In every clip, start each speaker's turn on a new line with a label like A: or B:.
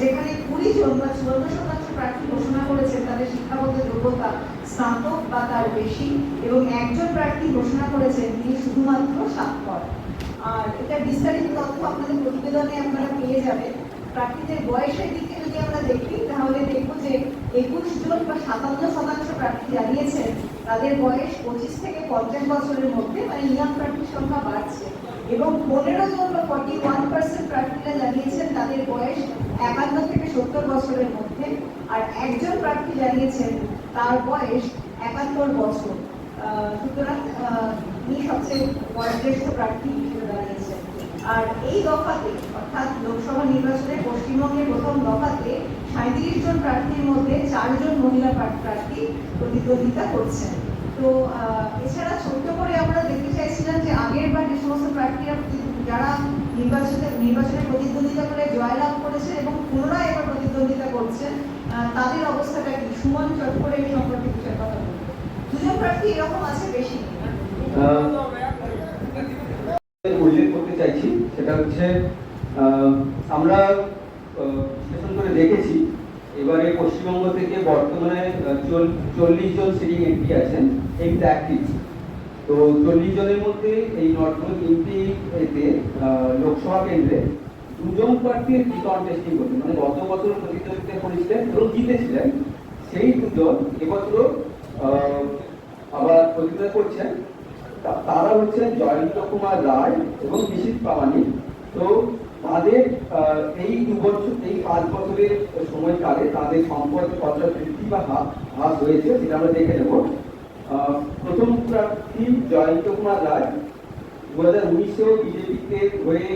A: যেখানে কুড়ি জন বা চুয়ান্ন শতাংশ প্রার্থী ঘোষণা করেছেন, তাদের শিক্ষাগত যোগ্যতা স্নাতক বা তার বেশি এবং একজন প্রার্থী ঘোষণা করেছেন, তিনি শুধুমাত্র স্বাক্ষর আর এটা বিস্তারিত তথ্য আপনাদের প্রতিবেদনে আপনারা পেয়ে যাবেন। প্রার্থীদের বয়সের দিকে যদি আমরা দেখি, তাহলে দেখব যে একুশ জন বা সাতান্ন শতাংশ প্রার্থী জানিয়েছেন, তাদের বয়স পঁচিশ থেকে পঞ্চাশ বছরের মধ্যে মানে ইয়াং প্রার্থীর সংখ্যা বাড়ছে। এবং পনেরো জন বা ফর্টি ওয়ান পার্সেন্ট প্রার্থীরা জানিয়েছেন তাদের বয়স একান্ন থেকে সত্তর বছরের মধ্যে। আর একজন প্রার্থী জানিয়েছেন তার বয়স একাত্তর বছর। সুতরাং তিনি সবচেয়ে বয়োজ্যেষ্ঠ প্রার্থী হিসেবে দাঁড়িয়েছেন। আর এই দফাতে, অর্থাৎ লোকসভা নির্বাচনে পশ্চিমবঙ্গের প্রথম দফাতে সাঁত্রিশ জন প্রার্থীর মধ্যে চারজন মহিলা প্রার্থী প্রতিদ্বন্দ্বিতা করছেন। তো এছাড়া ছোট্ট করে আমরা দেখতে চাইছিলাম যে আগের বার যে সমস্ত প্রার্থীরা যারা নির্বাচনে নির্বাচনে প্রতিদ্বন্দ্বিতা করে জয়লাভ করেছেন এবং পুনরায় এবার প্রতিদ্বন্দ্বিতা করছেন তাদের অবস্থাটা কি সুমন চট করে এই সম্পর্কে কিছু কথা বলুন। দুজন প্রার্থী এরকম আছে বেশি
B: উল্লেখ করতে চাইছি, সেটা হচ্ছে আমরা বিশ্লেষণ করে দেখেছি এবারে পশ্চিমবঙ্গ থেকে বর্তমানে চল্লিশ জন সিটিং এমপি আছেন, এই অ্যাক্টিভ তো চল্লিশ জনের মধ্যে এই নর্থ এমপি এতে লোকসভা কেন্দ্রে দুজন প্রার্থীর কন্টেস্টিং করছে। মানে গত বছর প্রতিদ্বন্দ্বিতা করেছিলেন এবং জিতেছিলেন। সেই দুজন এবছর আবার প্রতিদ্বন্দ্বিতা করছেন। তারা হচ্ছেন জয়ন্ত কুমার রায় এবং নিশীত প্রামাণিক। তো তাদের এই দু বছর, এই পাঁচ বছরের সময়কালে তাদের সম্পদ কতটা বৃদ্ধি বা হ্রাস হয়েছে সেটা আমরা দেখে নেব। প্রথম প্রার্থী জয়ন্ত কুমার রায় দু হাজার উনিশেও বিজেপিতে হয়ে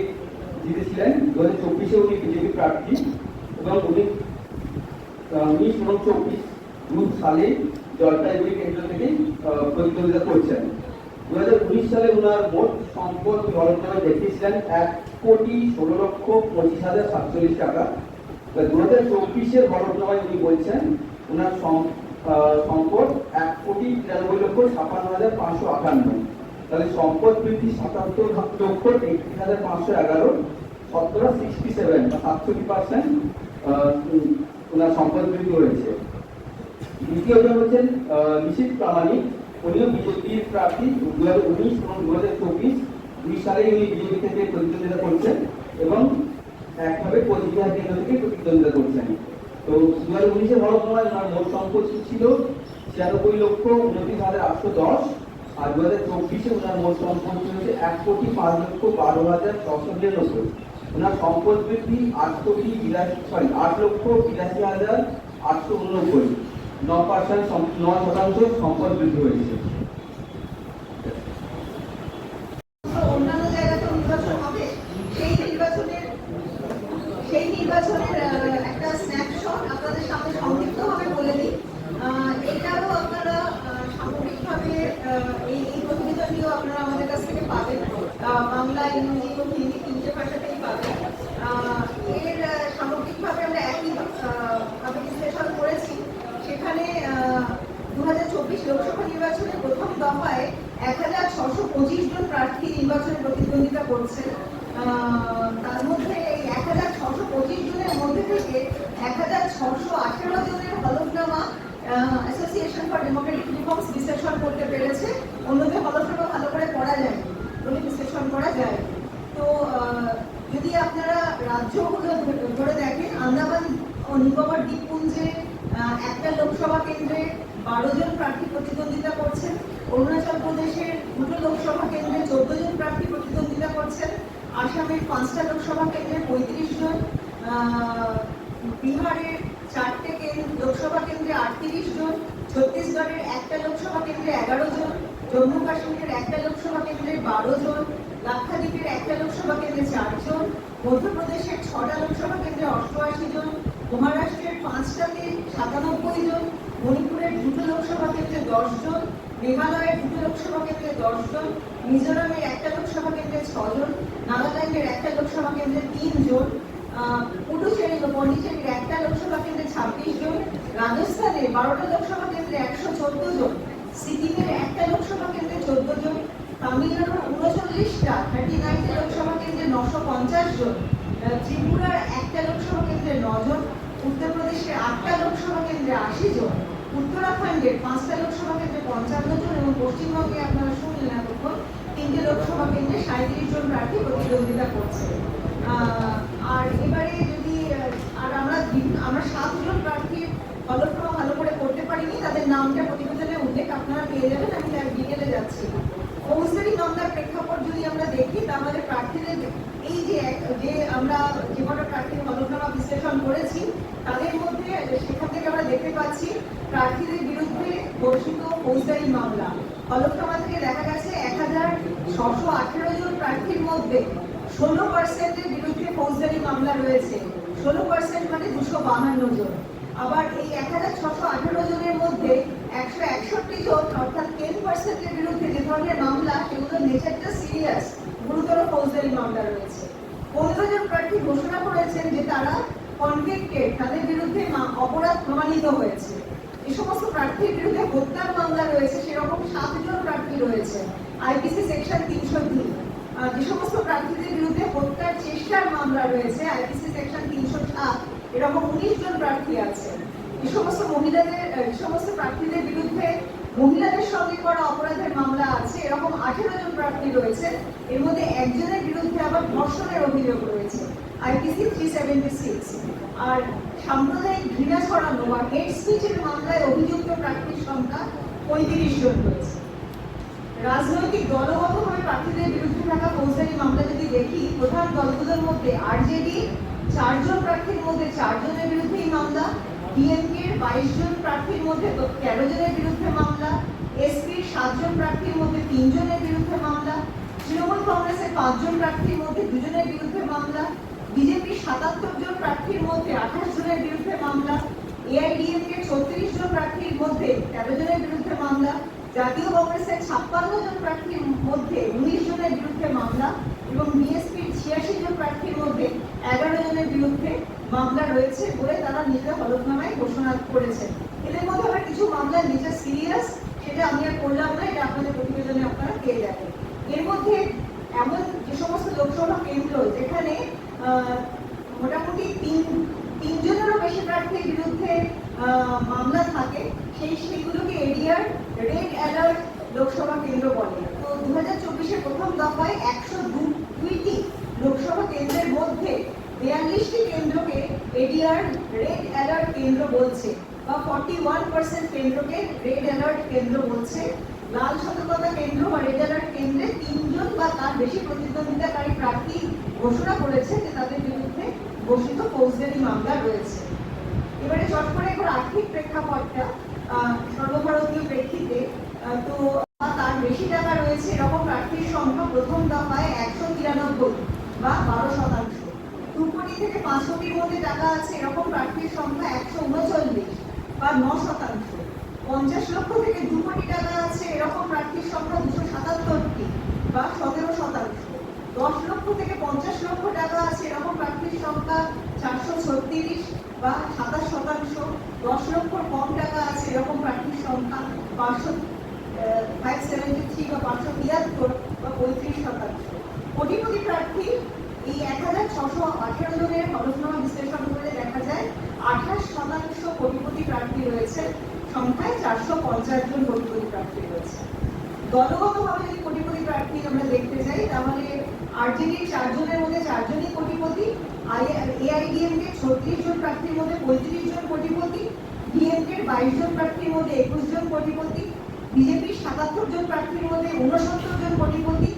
B: জিতেছিলেন দু হাজার চব্বিশেও উনি বিজেপি প্রার্থী এবং উনি উনিশ এবং চব্বিশ দু সালে জলপাইগুড়ি কেন্দ্র থেকে প্রতিদ্বন্দ্বিতা করছেন। দু হাজার উনিশ সালে ওনার মোট সম্পদ গণনায় দেখিয়েছিলেন এক কোটি ষোলো লক্ষ পঁচিশ হাজার সাতচল্লিশ টাকা। দু হাজার চব্বিশের গণনায় উনি বলছেন, ওনার সম্পদ এক কোটি তিরানব্বই লক্ষ ছাপান্ন হাজার পাঁচশো আটান্ন। তাহলে সম্পদ বৃদ্ধি সাতাত্তর লক্ষ একত্রিশ হাজার পাঁচশো এগারো শতকরা সিক্সটি সেভেন বা সাতষট্টি পার্সেন্ট ওনার সম্পদ বৃদ্ধি হয়েছে। দ্বিতীয়জন হচ্ছেন নিশীত প্রামাণিক, উনিও বিজেপির প্রার্থী দু হাজার উনিশ এবং দু হাজার চব্বিশ। দুই সালে উনি বিজেপি থেকে প্রতিদ্বন্দ্বিতা করছেন এবং একভাবে কোচবিহার কেন্দ্র থেকে প্রতিদ্বন্দ্বিতা করছেন। তো দু হাজার উনিশের হলফনামায় ওনার মোট সম্পত্তি ছিল ছিয়ানব্বই লক্ষ উনত্রিশ হাজার আটশো দশ, আর দু হাজার চব্বিশে ওনার মোট সম্পত্তি হচ্ছে এক কোটি পাঁচ লক্ষ বারো হাজার ছশো নিরানব্বই। ওনার সম্পদ বৃদ্ধি আট কোটি বিরাশি সরি আট লক্ষ বিরাশি হাজার আটশো উননব্বই। ন পার্সেন্ট ন শতাংশ সম্পদ বৃদ্ধি হয়েছে
A: তো অন্যান্য জায়গাতেও নির্বাচন হবে সেই নির্বাচনের সেই নির্বাচনের আহ, একটা স্ন্যাপশট আপনাদের সামনে সংক্ষিপ্তভাবে বলে দিই আহ, এটারও আপনারা আহ, সামগ্রিকভাবে আহ, এই এই প্রতিবেদনটিও আপনারা আমাদের কাছ থেকে পাবেন আহ, বাংলা ইংরেজি এবং হিন্দি তিনটে ভাষাতেই পাবেন আহ, এর আহ, সামগ্রিকভাবে আমরা একই আহ, ভাবে বিশ্লেষণ করেছি সেখানে দু হাজার চব্বিশ লোকসভা নির্বাচনে প্রথম দফায় এক হাজার ছশো পঁচিশ জন প্রার্থী নির্বাচনে প্রতিদ্বন্দ্বিতা করছেন আহ, তার মধ্যে এই এক হাজার ছশো পঁচিশ জনের মধ্যে থেকে এক হাজার ছশো আঠেরো জনের হলফনামা অ্যাসোসিয়েশন ফর ডেমোক্রেটিক রিফর্মস বিশ্লেষণ করতে পেরেছে অন্যদের হলফনামা ভালো করে পড়া যায় বলে বিশ্লেষণ করা যায় তো আহ, যদি আপনারা রাজ্যগুলো ধরে- দেখেন, আন্দামান ও নিকোবর দ্বীপপুঞ্জে একটা লোকসভা কেন্দ্রে বারো জন প্রার্থী প্রতিদ্বন্দ্বিতা করছেন। অরুণাচল প্রদেশের দুটো লোকসভা কেন্দ্রে চোদ্দ জন প্রার্থী প্রতিদ্বন্দ্বিতা করছেন। আসামের পাঁচটা লোকসভা কেন্দ্রে পঁয়ত্রিশ জন। বিহারের চারটে কেন্দ্র লোকসভা কেন্দ্রে আটত্রিশ জন। ছত্তিশগড়ের একটা লোকসভা কেন্দ্রে এগারো জন। জম্মু কাশ্মীরের একটা লোকসভা কেন্দ্রে বারো জন। লাক্ষাদ্বীপের একটা লোকসভা কেন্দ্রে চারজন মধ্যপ্রদেশের ছটা লোকসভা কেন্দ্রে অষ্টআশি জন মহারাষ্ট্রের পাঁচটাতে সাতানব্বই জন মণিপুরের দুটো লোকসভা কেন্দ্রে দশ জন মেঘালয়ের দুটো লোকসভা কেন্দ্রে দশ জন মিজোরামের একটা লোকসভা কেন্দ্রে ছজন নাগাল্যান্ডের একটা লোকসভা কেন্দ্রে তিন জন আহ, পুডুচেরি ও পন্ডিচেরির একটা লোকসভা কেন্দ্রে ছাব্বিশ জন রাজস্থানের বারোটা লোকসভা কেন্দ্রে একশো চোদ্দ জন সিকিমের একটা লোকসভা কেন্দ্রে চোদ্দ জন তামিলনাড়ুর উনচল্লিশটা থার্টি নাইনটা লোকসভা কেন্দ্রে নশো পঞ্চাশ জন আহ, ত্রিপুরার একটা লোকসভা কেন্দ্রে ন ছজন উত্তরপ্রদেশে আটটা লোকসভা কেন্দ্রে আশি জন উত্তরাখণ্ডের পাঁচটা লোকসভা কেন্দ্রে পঞ্চান্ন জন এবং পশ্চিমবঙ্গে আপনারা শুনলেন এতক্ষণ তিনটে লোকসভা কেন্দ্রে সাঁত্রিশ জন প্রার্থী প্রতিদ্বন্দ্বিতা করছে আহ, আর এবারে যদি আহ, আর আমরা বিভিন্ন- আমরা সাতজন প্রার্থীর ফলক্রম ভালো করে করতে পারিনি তাদের নামটা প্রতিবেদনে উল্লেখ আপনারা পেয়ে যাবেন আমি তার ডিটেলে যাচ্ছি ফৌজদারি মামলার প্রেক্ষাপট যদি আমরা দেখি তাহলে প্রার্থীদের এই যে এক- যে আমরা যে কটা প্রার্থীর হলফনামা বিশ্লেষণ করেছি তাদের মধ্যে সেখান থেকে আমরা দেখতে পাচ্ছি, প্রার্থীদের বিরুদ্ধে ঘোষিত ফৌজদারি মামলা। হলফনামা থেকে দেখা গেছে, এক হাজার জন প্রার্থীর মধ্যে ষোলো পার্সেন্টের বিরুদ্ধে ফৌজদারি মামলা রয়েছে। ষোলো পার্সেন্ট মানে দুশো বাহান্ন জন। আবার এই এক হাজার জনের মধ্যে একশো একষট্টি জন, অর্থাৎ টেন পার্সেন্টের বিরুদ্ধে যে ধরনের মামলা, সেগুলোর নেচারটা সিরিয়াস গুরুতর ফৌজদারি মামলা রয়েছে। পনেরো জন প্রার্থী ঘোষণা করেছেন যে তারা কনভিক্টেড তাদের বিরুদ্ধে অপরাধ প্রমাণিত হয়েছে। যে সমস্ত প্রার্থীর বিরুদ্ধে হত্যার মামলা রয়েছে, সেরকম সাতজন প্রার্থী রয়েছে, আইপিসি সেকশন তিনশো তিন। যে সমস্ত প্রার্থীদের বিরুদ্ধে হত্যার চেষ্টার মামলা রয়েছে, আইপিসি সেকশন তিনশো সাত, এরকম উনিশ জন প্রার্থী আছে। যে সমস্ত মহিলাদের যে সমস্ত প্রার্থীদের বিরুদ্ধে মহিলাদের সঙ্গে করা অপরাধের মামলা আছে, এরকম আঠেরো জন প্রার্থী রয়েছে। এর মধ্যে একজনের বিরুদ্ধে আবার ধর্ষণের অভিযোগ রয়েছে। আইপিসি থ্রি সেভেন্টি সিক্স আর সাম্প্রদায়িক ঘৃণা ছড়ানো বা হেড স্পিচের মামলায় অভিযুক্ত প্রার্থীর সংখ্যা পঁয়ত্রিশ জন রয়েছে। রাজনৈতিক দলগতভাবে প্রার্থীদের বিরুদ্ধে থাকা ফৌজদারি মামলা যদি দেখি, প্রধান দলগুলোর মধ্যে আরজেডি চারজন প্রার্থীর মধ্যে চারজনের বিরুদ্ধেই মামলা ডিএমকে বাইশ জন প্রার্থীর মধ্যে তেরো জনের বিরুদ্ধে মামলা এসপির সাতজন প্রার্থীর মধ্যে তিনজনের বিরুদ্ধে মামলা, তৃণমূল কংগ্রেসের পাঁচজন প্রার্থীর মধ্যে দুজনের বিরুদ্ধে মামলা বিজেপির সাতাত্তর জন প্রার্থীর মধ্যে আঠাশ জনের বিরুদ্ধে মামলা, এআইডিএমকে ছত্রিশ জন প্রার্থীর মধ্যে তেরো জনের বিরুদ্ধে মামলা, জাতীয় কংগ্রেসের ছাপ্পান্ন জন প্রার্থীর মধ্যে উনিশ জনের বিরুদ্ধে মামলা এবং বিএসপির ছিয়াশি জন প্রার্থীর মধ্যে এগারো জনের বিরুদ্ধে মামলা রয়েছে বলে তারা নিজেদের হলফনামায় ঘোষণা করেছেন। এদের মধ্যে আবার কিছু মামলা নিজে সিরিয়াস, সেটা আমি আর করলাম না, এটা আপনাদের প্রতিবেদনে আপনারা পেয়ে যাবেন। এর মধ্যে এমন যে সমস্ত লোকসভা কেন্দ্র যেখানে মোটামুটি তিন, তিনজনেরও বেশি প্রার্থীর বিরুদ্ধে মামলা থাকে। সেই সেগুলোকে এরিয়ার রেড অ্যালার্ট লোকসভা কেন্দ্র বলে। তো দু হাজার চব্বিশের প্রথম দফায় একশো দুইটি লোকসভা কেন্দ্রের মধ্যে বিয়াল্লিশটি কেন্দ্রকে এডিআর, রেড অ্যালার্ট কেন্দ্র বলছে, বা ফর্টি ওয়ান পার্সেন্ট কেন্দ্রকে রেড অ্যালার্ট কেন্দ্র বলছে। লাল সতর্কতা কেন্দ্র বা রেড কেন্দ্রে তিনজন বা তার বেশি প্রতিদ্বন্দ্বিতাকারী প্রার্থী ঘোষণা করেছে যে তাদের বিরুদ্ধে ঘোষিত ফৌজদারি মামলা রয়েছে। এবারে চট করে একবার আর্থিক প্রেক্ষাপটটা সর্বভারতীয় প্রেক্ষিতে তো তার বেশি টাকা রয়েছে, এরকম প্রার্থীর সংখ্যা প্রথম দফায় একশো তিরানব্বই বা বারো শতাংশ। দু কোটি থেকে পাঁচ কোটির মধ্যে টাকা আছে, এরকম প্রার্থীর সংখ্যা একশো উনচল্লিশ বা ন শতাংশ। পঞ্চাশ লক্ষ থেকে দু কোটি আছে, এরকম প্রার্থীর সংখ্যা দুশো সাতাত্তরটি বা সতেরো শতাংশ। দশ লক্ষ থেকে পঞ্চাশ লক্ষ টাকা আছে, এরকম প্রার্থীর সংখ্যা চারশো ছত্রিশ বা সাতাশ শতাংশ। দশ লক্ষর কম টাকা আছে, এরকম প্রার্থীর সংখ্যা পাঁচশো ফাইভ সেভেন্টি থ্রি বা পাঁচশো তিয়াত্তর বা পঁয়ত্রিশ শতাংশ। কোটিপতি প্রার্থী এই এক হাজার ছশো আঠেরো জনের হলফনামা বিশ্লেষণ করে দেখা যায়, আঠাশ শতাংশ কোটিপতি প্রার্থী রয়েছে। সংখ্যায় চারশো পঞ্চাশ জন কোটিপতি প্রার্থী রয়েছে। দলগতভাবে যদি কোটিপতি প্রার্থী আমরা দেখতে চাই তাহলে আরজেডির চারজনের মধ্যে চারজনই কোটিপতি এআইডিএমকে ছত্রিশ জন প্রার্থীর মধ্যে পঁয়ত্রিশ জন কোটিপতি ডিএমকের বাইশ জন প্রার্থীর মধ্যে একুশ জন কোটিপতি, বিজেপির সাতাত্তর জন প্রার্থীর মধ্যে উনসত্তর জন কোটিপতি,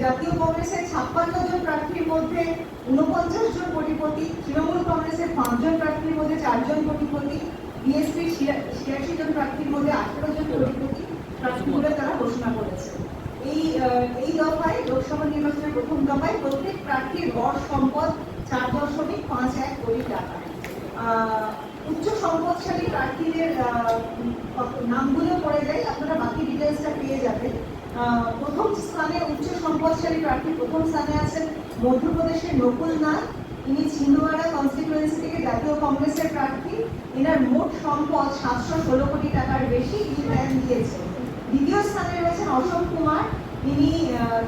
A: জাতীয় কংগ্রেসের ছাপ্পান্ন জন প্রার্থীর মধ্যে উনপঞ্চাশ জন কোটিপতি, তৃণমূল কংগ্রেসের পাঁচজন প্রার্থীর মধ্যে চারজন কোটিপতি বিএসপির ছিয়াশি জন প্রার্থীর মধ্যে আঠেরো জন কোটিপতি প্রার্থী বলে তারা ঘোষণা করেছে। এই এই দফায় লোকসভা নির্বাচনের প্রথম দফায় প্রত্যেক প্রার্থীর গড় সম্পদ চার দশমিক পাঁচ এক কোটি টাকা। উচ্চ সম্পদশালী প্রার্থীদের নামগুলো পড়ে যায়, আপনারা বাকি ডিটেলসটা পেয়ে যাবেন। প্রথম স্থানে উচ্চ সম্পদশালী প্রার্থী প্রথম স্থানে আছেন মধ্যপ্রদেশের নকুল নাথ ইনি ছিন্দওয়াড়া কনস্টিটুয়েন্সি থেকে জাতীয় কংগ্রেসের প্রার্থী। এনার মোট সম্পদ সাতশো ষোলো কোটি টাকার বেশি ইনি প্ল্যান দিয়েছেন। দ্বিতীয় স্থানে রয়েছেন অশোক কুমার। ইনি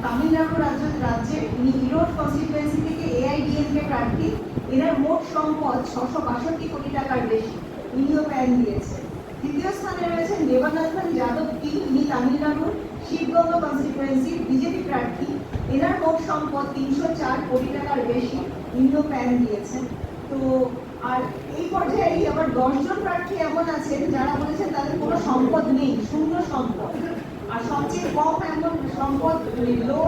A: তামিলনাড়ু রাজ্য, রাজ্যের ইনি ইরোড কনস্টিটুয়েন্সি থেকে এআইডিএমকে প্রার্থী। এনার মোট সম্পদ ছশো বাষট্টি কোটি টাকার বেশি ইনিও প্যান দিয়েছে তৃতীয় স্থানে রয়েছেন দেবানন্দন যাদব কি? ইনি তামিলনাড়ুর শিবগঙ্গা কনস্টিটুয়েন্সি বিজেপি প্রার্থী। এনার মোট সম্পদ তিনশো চার কোটি টাকার বেশি ইনিও প্যান দিয়েছেন। তো আর এই পর্যায়ে আবার দশজন প্রার্থী এমন আছেন যারা বলেছেন তাদের কোনো সম্পদ নেই, শূন্য সম্পদ। আর সবচেয়ে কম এমন সম্পদ লো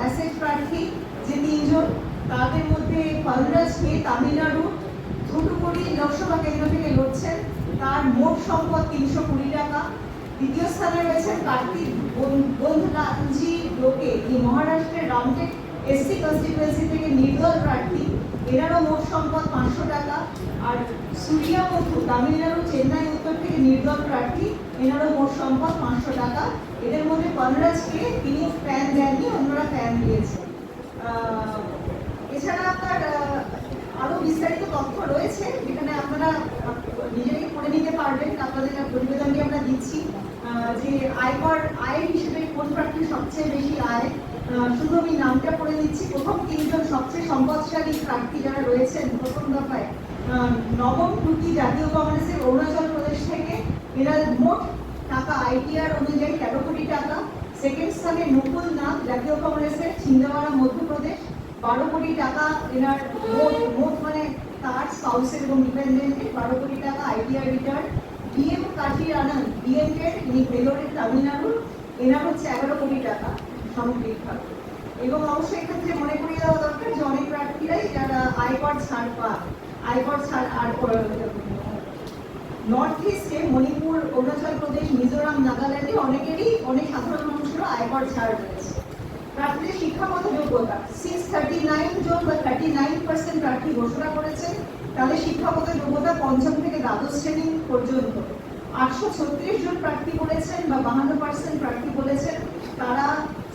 A: অ্যাসেট প্রার্থী যে তিনজন, তাদের মধ্যে কলরাজ কে তামিলনাড়ু ধুটুকুড়ি লোকসভা কেন্দ্র থেকে লড়ছেন। তার মোট সম্পদ তিনশো কুড়ি টাকা। দ্বিতীয় স্থানে রয়েছেন কার্তিক বন্ধুনাথজি লোকে এই মহারাষ্ট্রের রামটেক এসসি কনস্টিটুয়েন্সি থেকে নির্দল প্রার্থী এনারও মোট সম্পদ পাঁচশো টাকা আর সুরিয়া মধু তামিলনাড়ু চেন্নাই উত্তর থেকে নির্দল প্রার্থী এনারও মোট সম্পদ পাঁচশো টাকা। এদের মধ্যে কনরাজকে তিনি ফ্যান দেননি অন্যরা ফ্যান দিয়েছেন আহ, এছাড়া আপনার আরও বিস্তারিত তথ্য রয়েছে যেখানে আপনারা নিজেরাই পড়ে নিতে পারবেন আপনাদের প্রতিবেদনটি আমরা দিচ্ছি যে আয়কর আয়ের হিসেবে কোন প্রার্থী সবচেয়ে বেশি আয়? শুধু আমি নামটা পড়ে দিচ্ছি প্রথম তিনজন সবচেয়ে সম্পদশালী প্রার্থী যারা রয়েছেন, প্রথম দফায় নবম টুকি জাতীয় কংগ্রেসের অরুণাচল প্রদেশ থেকে এরা মোট টাকা আইটিআর অনুযায়ী তেরো কোটি টাকা। সেকেন্ড স্থানে নকুল নাথ জাতীয় কংগ্রেসের ছিন্দওয়াড়া মধ্যপ্রদেশ, বারো কোটি টাকা এনার মোট মোট মানে তার স্পাউসের এবং ডিপেন্ডেন্টের বারো কোটি টাকা আইটিআর রিটার্ন। ডিএম কাঠির আনন্দ ডিএমকে ইনি ভেলোরের তামিলনাড়ুর, এনার হচ্ছে এগারো কোটি টাকা। সামগ্রিকভাবে এবং অবশ্যই এক্ষেত্রে মনে করিয়ে দেওয়া দরকার যে অনেক প্রার্থীরাই যারা আয়কর ছাড় পায় আয়কর ছাড় আর নর্থ ইস্টে মণিপুর, অরুণাচল প্রদেশ, মিজোরাম, নাগাল্যান্ডে অনেকেরই, অনেক সাধারণ মানুষেরও আয়কর ছাড় রয়েছে। প্রার্থীদের শিক্ষাগত যোগ্যতা সিক্স থার্টি নাইন জন বা থার্টি নাইন পার্সেন্ট প্রার্থী ঘোষণা করেছেন, তাদের শিক্ষাগত যোগ্যতা পঞ্চম থেকে দ্বাদশ শ্রেণি পর্যন্ত। আটশো ছত্রিশ জন প্রার্থী বলেছেন বা বাহান্ন পার্সেন্ট প্রার্থী বলেছেন, তারা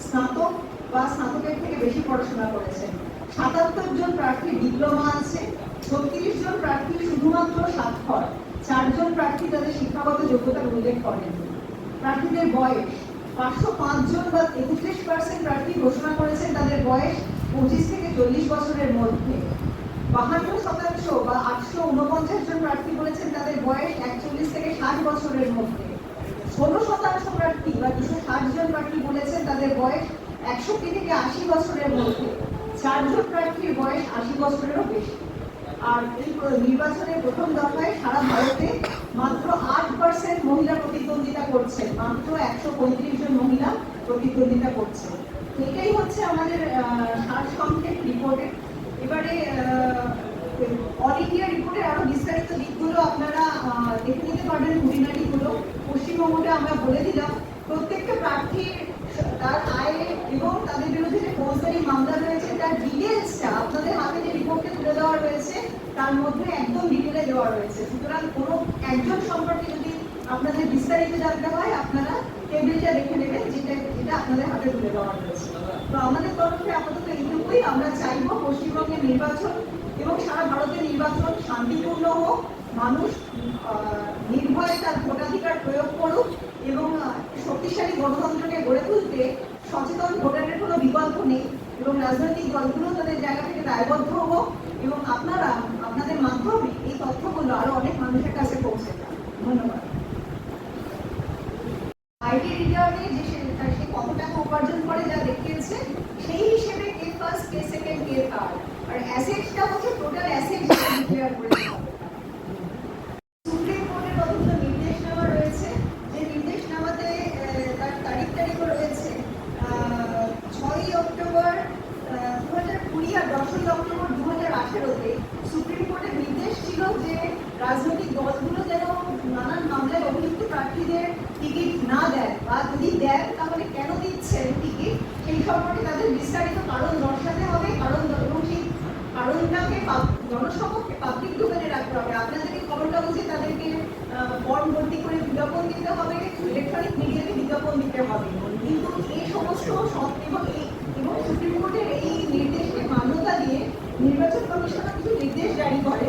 A: স্নাতক বা স্নাতকের থেকে বেশি পড়াশোনা করেছেন। সাতাত্তর জন প্রার্থী ডিপ্লোমা আছে, ছত্রিশ জন প্রার্থী শুধুমাত্র স্বাক্ষর চারজন প্রার্থী তাদের শিক্ষাগত যোগ্যতার উল্লেখ করেন। প্রার্থীদের বয়স, পাঁচশো পাঁচ জন বা একত্রিশ পার্সেন্ট প্রার্থী ঘোষণা করেছেন তাদের বয়স পঁচিশ থেকে চল্লিশ বছরের মধ্যে। বাহান্ন শতাংশ বা আটশো উনপঞ্চাশ জন প্রার্থী বলেছেন তাদের বয়স একচল্লিশ থেকে ষাট বছরের মধ্যে। ষোলো শতাংশ প্রার্থী বা দুশো ষাট জন প্রার্থী বলেছেন তাদের বয়স একষট্টি থেকে আশি বছরের মধ্যে। চারজন প্রার্থীর বয়স আশি বছরেরও বেশি। আর এই নির্বাচনের প্রথম দফায় সারা ভারতে মাত্র আট পার্সেন্ট মহিলা প্রতিদ্বন্দ্বিতা করছেন। মাত্র একশো পঁয়ত্রিশ জন মহিলা প্রতিদ্বন্দ্বিতা করছে এটাই হচ্ছে আমাদের সারসংক্ষেপ রিপোর্টে এবারে অল ইন্ডিয়া রিপোর্টের আরও বিস্তারিত দিকগুলো আপনারা দেখে নিতে পারবেন খুঁটিনাটিগুলো পশ্চিমবঙ্গটা আমরা বলে দিলাম। প্রত্যেকটা প্রার্থীর তার আয় এবং তাদের বিরুদ্ধে যে ফৌজদারি মামলা রয়েছে, তার ডিটেলসটা আপনাদের হাতে যে রিপোর্টে তুলে দেওয়া রয়েছে, তার মধ্যে একদম ডিটেলে দেওয়া রয়েছে। সুতরাং কোনো একজন সম্পর্কে যদি আপনাদের বিস্তারিত জানতে হয়, আপনারা টেবিলটা দেখে নেবেন, যেটা যেটা আপনাদের হাতে তুলে দেওয়া রয়েছে। তো আমাদের তরফে আপাতত এইটুকুই। আমরা চাইব পশ্চিমবঙ্গের নির্বাচন এবং সারা ভারতের নির্বাচন শান্তিপূর্ণ হোক, মানুষ নির্ভয়ে তার ভোটাধিকার প্রয়োগ করুক এবং শক্তিশালী গণতন্ত্রকে গড়ে তুলতে সচেতন ভোটারের কোনো বিকল্প নেই এবং রাজনৈতিক দলগুলো তাদের জায়গা থেকে দায়বদ্ধ হোক এবং আপনারা, আপনাদের মাধ্যমে এই তথ্যগুলো আরও অনেক মানুষের কাছে পৌঁছে যান ধন্যবাদ আইটি রিটার্নে যে সে তার সে কত টাকা উপার্জন করে যা দেখিয়েছে সেই হিসেবে কে ফার্স্ট কে সেকেন্ড কে থার্ড আর অ্যাসেটসটা হচ্ছে টোটাল অ্যাসেট যেটা ডিক্লেয়ার করেছে সুপ্রিম কোর্টের কতগুলো নির্দেশনামা রয়েছে যে নির্দেশনামাতে আহ, তার তারিখ তারিখও রয়েছে আহ, ছয়ই অক্টোবর দু হাজার কুড়ি আর দশই অক্টোবর দু হাজার আঠেরোতে সুপ্রিম কোর্টের নির্দেশ ছিল যে রাজনৈতিক দলগুলো যেন নানান মামলায় অভিযুক্ত প্রার্থীদের টিকিট না দেন বা যদি দেন তাহলে কেন দিচ্ছেন টিকিট? সেই সম্পর্কে তাদের বিস্তারিত কারণ দর্শাতে হবে। কারণ এবং সেই কারণটাকে জনসমক্ষে পাবলিক ডোমেনে রাখতে হবে। আপনাদেরকে খবর কাগজে তাদেরকে ফর্ম ভর্তি করে বিজ্ঞাপন দিতে হবে ইলেকট্রনিক মিডিয়াতে বিজ্ঞাপন দিতে হবে। কিন্তু এই সমস্ত এবং এই, এবং সুপ্রিম কোর্টের এই নির্দেশকে মান্যতা দিয়ে নির্বাচন কমিশনার কিছু নির্দেশ জারি করে।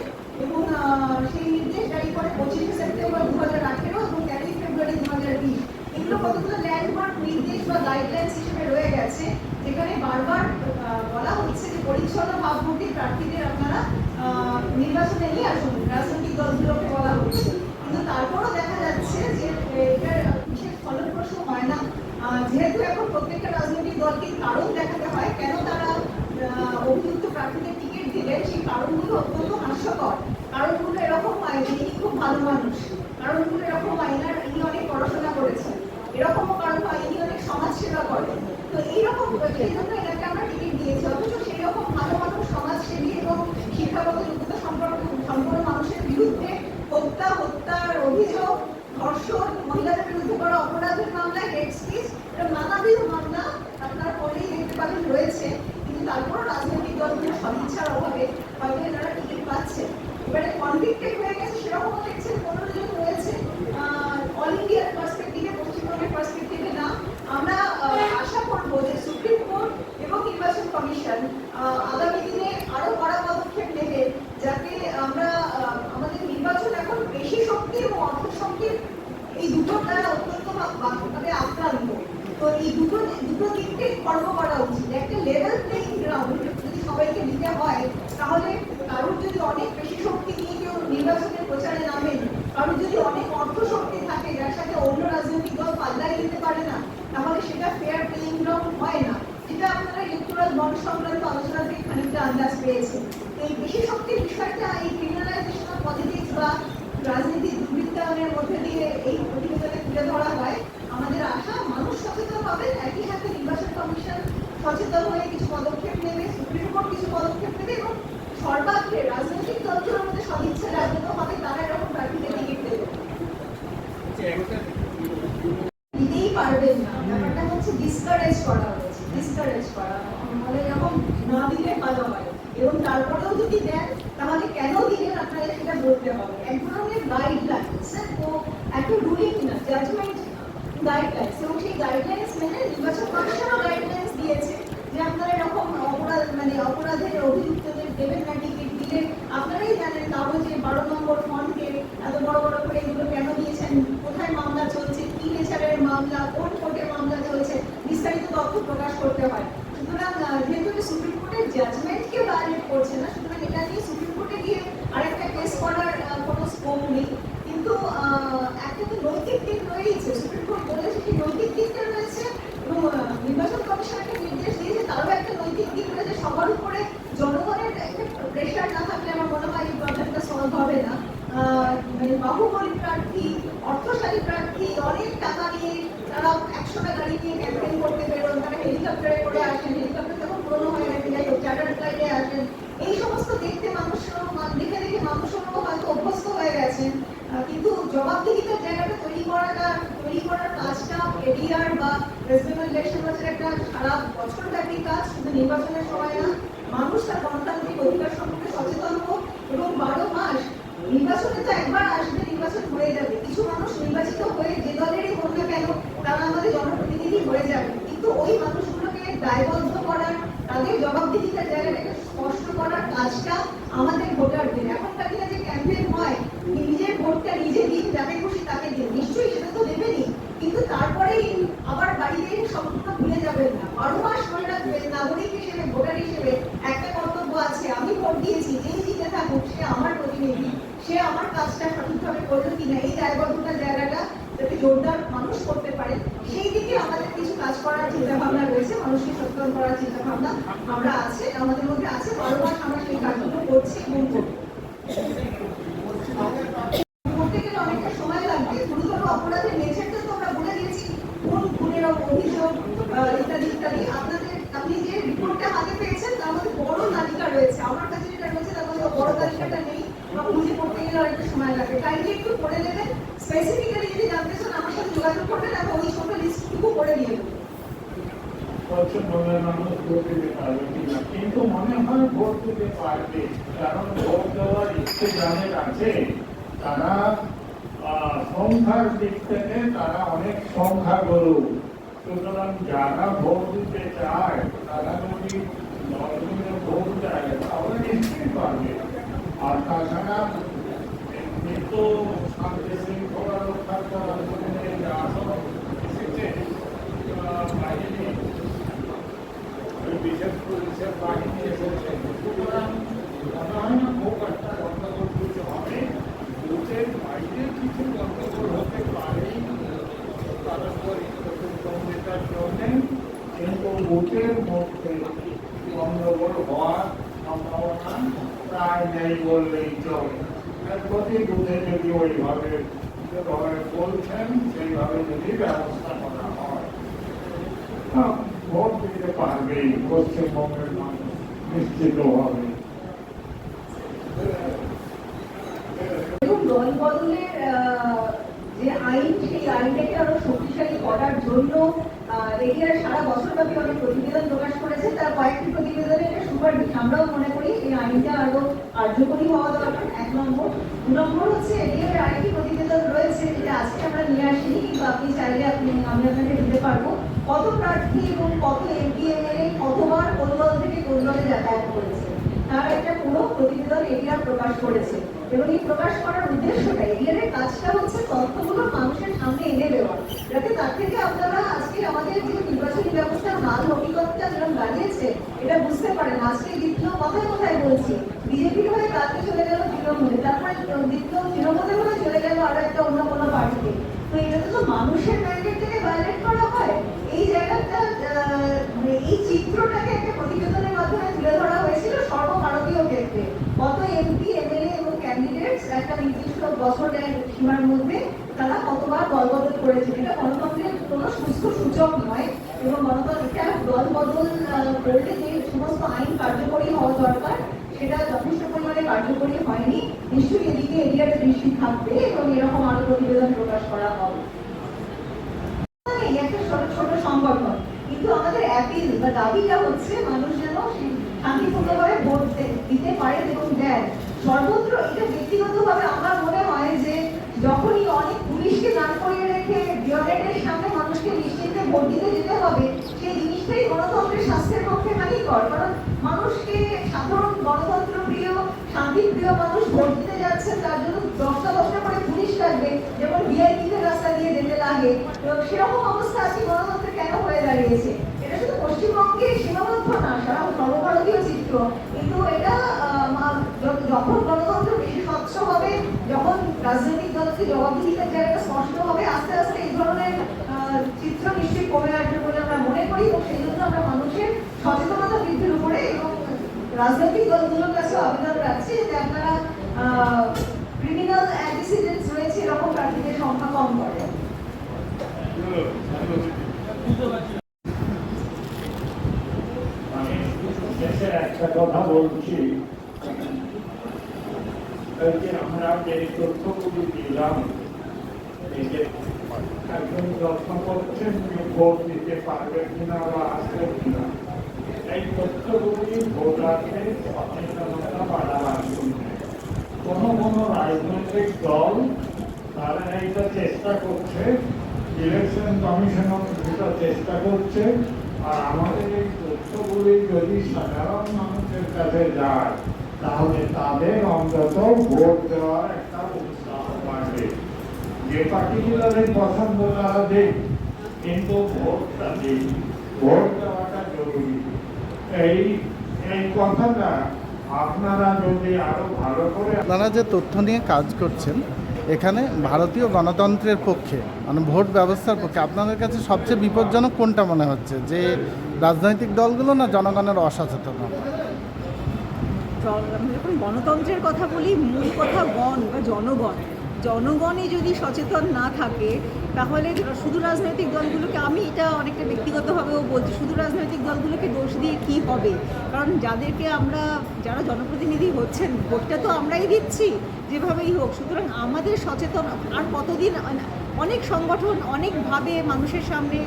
A: সেই নির্দেশ জারি করে পঁচিশে সেপ্টেম্বর দু হাজার আঠেরো এবং তেরোই ফেব্রুয়ারি দু হাজার বিশ এগুলো কতগুলো ল্যান্ডমার্ক নির্দেশ বা গাইডলাইন্স হিসেবে রয়ে গেছে যেখানে বারবার বলা হচ্ছে যে পরিচ্ছন্ন ভাবমূর্তি প্রার্থীদের আপনারা নির্বাচনে নিয়ে আসুন রাজনৈতিক দলগুলোকে বলা হচ্ছে কিন্তু তারপরও দেখা যাচ্ছে যে এটার বিশেষ ফলপ্রসূ হয় না যেহেতু এখন প্রত্যেকটা রাজনৈতিক দলকে কারণ দেখাতে হয়, কেন তারা অভিযুক্ত প্রার্থীদের টিকিট দিলে সেই কারণগুলো অত্যন্ত হাস্যকর। 가능한 জাজমেন্টকে ভায়োলেট করছে না শুধুমাত্র সচেতন এবং বারো মাস নির্বাচনে তো একবার আসবে, নির্বাচন হয়ে যাবে। কিছু মানুষ নির্বাচিত হয়ে যে দলেরই হোক না কেন, তারা আমাদের জনপ্রতিনিধি হয়ে যাবে। কিন্তু ওই মানুষগুলোকে দায়বদ্ধ করার, তাদের জবাবদিহিতার জায়গাটাকে স্পষ্ট করার কাজটা আমাদের ভোটার দায়বদ্ধতার জায়গাটা যাতে জোরদার মানুষ করতে পারে, সেই দিকে আমাদের কিছু কাজ করার চিন্তা ভাবনা রয়েছে, মানুষকে সচেতন করার চিন্তা ভাবনা আমরা
C: জন্য
A: রেডিয়ার সারা বছরব্যাপী অনেক প্রতিবেদন প্রকাশ করেছে। তার কয়েকটি প্রতিবেদনে এটা সুপার আমরাও মনে করি এই আইনটা আরও কার্যকরী হওয়া দরকার। এক নম্বর। দু নম্বর হচ্ছে রেডিয়ার আরেকটি প্রতিবেদন রয়েছে, যেটা আজকে আমরা নিয়ে আসিনি, কিন্তু আপনি চাইলে আপনি, আমি আপনাকে দিতে পারব। কত প্রার্থী এবং কত এমপি এমএলএ কতবার কোন দল থেকে কোন দলে যাতায়াত করেছে? তার একটা পুরো প্রতিবেদন এরিয়া প্রকাশ করেছে। এবং এই প্রকাশ করার উদ্দেশ্যটা, এরিয়ার কাজটা হচ্ছে তথ্যগুলো মানুষের সামনে এনে দেওয়া। যাতে তার থেকে আপনারা আজকে আমাদের যে নির্বাচনী ব্যবস্থার হাল অভিজ্ঞতা যেরকম দাঁড়িয়েছে, এটা বুঝতে পারেন। আজকে দ্বিতীয় কথায় কথায় বলছি বিজেপির হয়ে কালকে চলে গেল তৃণমূলে, তারপরে দ্বিতীয় তৃণমূলে হয়ে চলে গেল আরও একটা অন্য কোনো পার্টিতে। তো এটা তো মানুষের ম্যান্ডেট থেকে ভায়োলেট করা হয়। এই জায়গাটা মানে এই চিত্রটাকে একটা প্রতিবেদনের মাধ্যমে তুলে ধরা ক্ষেত্রে কত এমপি এমএলএ এবং ক্যান্ডিডেটস একটা নির্দিষ্ট বছরের সীমার মধ্যে, তারা কতবার দলবদল করেছে এটা গণতন্ত্রের কোনো সুস্থ সূচক নয় এবং গণতন্ত্রটা দলবদল করলে যে সমস্ত আইন কার্যকরী হওয়া দরকার, সেটা যথেষ্ট পরিমাণে কার্যকরী হয়নি। নিশ্চয়ই এদিকে এরিয়ার দৃষ্টি থাকবে এবং এরকম আরও প্রতিবেদন প্রকাশ করা হবে। একটা ছোট ছোট সংগঠন। কিন্তু আমাদের অ্যাপিল বা দাবিটা হচ্ছে মানুষ শান্তিপূর্ণভাবে ভোট দিতে পারে এবং দেন সর্বত্র এটা ব্যক্তিগতভাবে আমার মনে হয় যে, যখনই অনেক পুলিশকে দান করিয়ে রেখে ডিওনেটের সামনে মানুষকে নিশ্চিন্তে ভোট দিতে যেতে হবে, সেই জিনিসটাই গণতন্ত্রের স্বাস্থ্যের পক্ষে হানিকর। কারণ মানুষকে সাধারণ গণতন্ত্র প্রিয় শান্তি প্রিয় মানুষ ভোট দিতে যাচ্ছে, তার জন্য দশটা দশটা করে পুলিশ লাগবে, যেমন ভিআইপিদের রাস্তা দিয়ে যেতে লাগে। সেরকম অবস্থা আজকে গণতন্ত্রে কেন হয়ে দাঁড়িয়েছে? এটা শুধু পশ্চিমবঙ্গে সীমাবদ্ধ না, সারা সর্বভারতীয় চিত্র। কিন্তু এটা য- যখন গণতন্ত্র বেশি স্বচ্ছ হবে, যখন রাজনৈতিক দলকে জবাবদিহিতার জায়গাটা স্পষ্ট হবে, আস্তে আস্তে এই ধরনের চিত্র নিশ্চয়ই কমে আসবে বলে আমরা মনে করি এবং সেই জন্য আমরা মানুষের সচেতনতা বৃদ্ধির উপরে এবং রাজনৈতিক দলগুলোর কাছে আবেদন রাখছি যাতে আপনারা ক্রিমিনাল অ্যান্টিসিডেন্টস রয়েছে এরকম প্রার্থীদের সংখ্যা কম করে
C: আমি শেষে একটা কথা বলছি। আমরা যে তথ্যগুলি দিলাম একজন যত্ন করছেন ভোট দিতে পারবে কিনা বা আসবে কিনা? এই তথ্যগুলি ভোটারদের সচেতনতা বাড়াবার জন্য। কোনো কোনো রাজনৈতিক দল তারা এইটা চেষ্টা করছে, ইলেকশন কমিশনও এটা চেষ্টা করছে, আর আমাদের তথ্যগুলি যদি সাধারণ মানুষের কাছে যায়, তাহলে তাদের অন্তত ভোট দেওয়ার একটা উৎসাহ বাড়বে। যে পার্টিকুলারের পছন্দ, তারা দেখ কিন্তু ভোটটা দিক ভোট দেওয়াটা জরুরি। এই এই কথাটা আপনারা
D: যে তথ্য নিয়ে কাজ করছেন, এখানে ভারতীয় গণতন্ত্রের পক্ষে মানে ভোট ব্যবস্থার পক্ষে, আপনাদের কাছে সবচেয়ে বিপজ্জনক কোনটা মনে হচ্ছে? যে রাজনৈতিক দলগুলো না জনগণের
E: আমরা যখন গণতন্ত্রের কথা বলি, মূল কথা গণ বা জনগণ। জনগণই যদি সচেতন না থাকে, তাহলে শুধু রাজনৈতিক দলগুলোকে আমি এটা অনেকটা ব্যক্তিগতভাবেও বলছি, শুধু রাজনৈতিক দলগুলোকে দোষ দিয়ে কি হবে? কারণ যাদেরকে আমরা যারা জনপ্রতিনিধি হচ্ছেন, ভোটটা তো আমরাই দিচ্ছি, যেভাবেই হোক। সুতরাং আমাদের সচেতন আর কতদিন অনেক সংগঠন অনেকভাবে মানুষের সামনে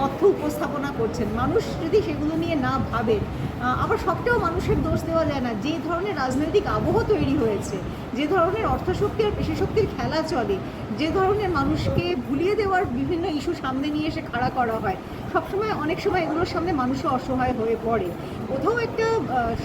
E: তথ্য উপস্থাপনা করছেন। মানুষ যদি সেগুলো নিয়ে না ভাবে আবার সবটাও মানুষের দোষ দেওয়া যায় না। যে ধরনের রাজনৈতিক আবহ তৈরি হয়েছে, যে ধরনের অর্থশক্তি আর পেশাশক্তির খেলা চলে যে ধরনের মানুষকে ভুলিয়ে দেওয়ার বিভিন্ন ইস্যু সামনে নিয়ে এসে খাড়া করা হয়, সবসময় অনেক সময় এগুলোর সামনে মানুষও অসহায় হয়ে পড়ে। কোথাও একটা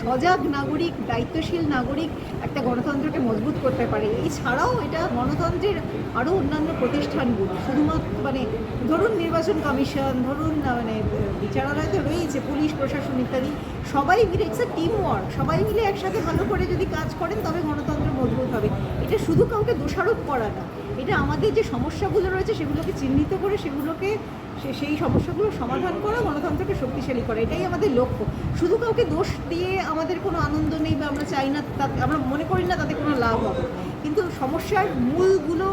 E: সজাগ নাগরিক, দায়িত্বশীল নাগরিক একটা গণতন্ত্রকে মজবুত করতে পারে। এছাড়াও এটা গণতন্ত্রের আরও অন্যান্য প্রতিষ্ঠানগুলো, শুধুমাত্র মানে ধরুন নির্বাচন কমিশন, ধরুন মানে বিচারালয় তো রয়েছে পুলিশ, প্রশাসন ইত্যাদি, সবাই মিলে ইটস টিম ওয়ার্ক সবাই মিলে একসাথে ভালো করে যদি কাজ করেন, তবে গণতন্ত্র মজবুত হবে। এটা শুধু কাউকে দোষারোপ করা না। এটা আমাদের যে সমস্যাগুলো রয়েছে, সেগুলোকে চিহ্নিত করে, সেগুলোকে
A: সেই সমস্যাগুলো সমাধান করা গণতন্ত্রকে শক্তিশালী করা। এটাই আমাদের লক্ষ্য। শুধু কাউকে দোষ দিয়ে আমাদের কোনো আনন্দ নেই বা আমরা চাই না তাতে আমরা মনে করি না তাতে কোনো লাভ হবে। কিন্তু সমস্যার মূলগুলো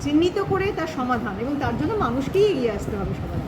A: চিহ্নিত করে তার সমাধান এবং তার জন্য মানুষকেই এগিয়ে আসতে হবে সমাধান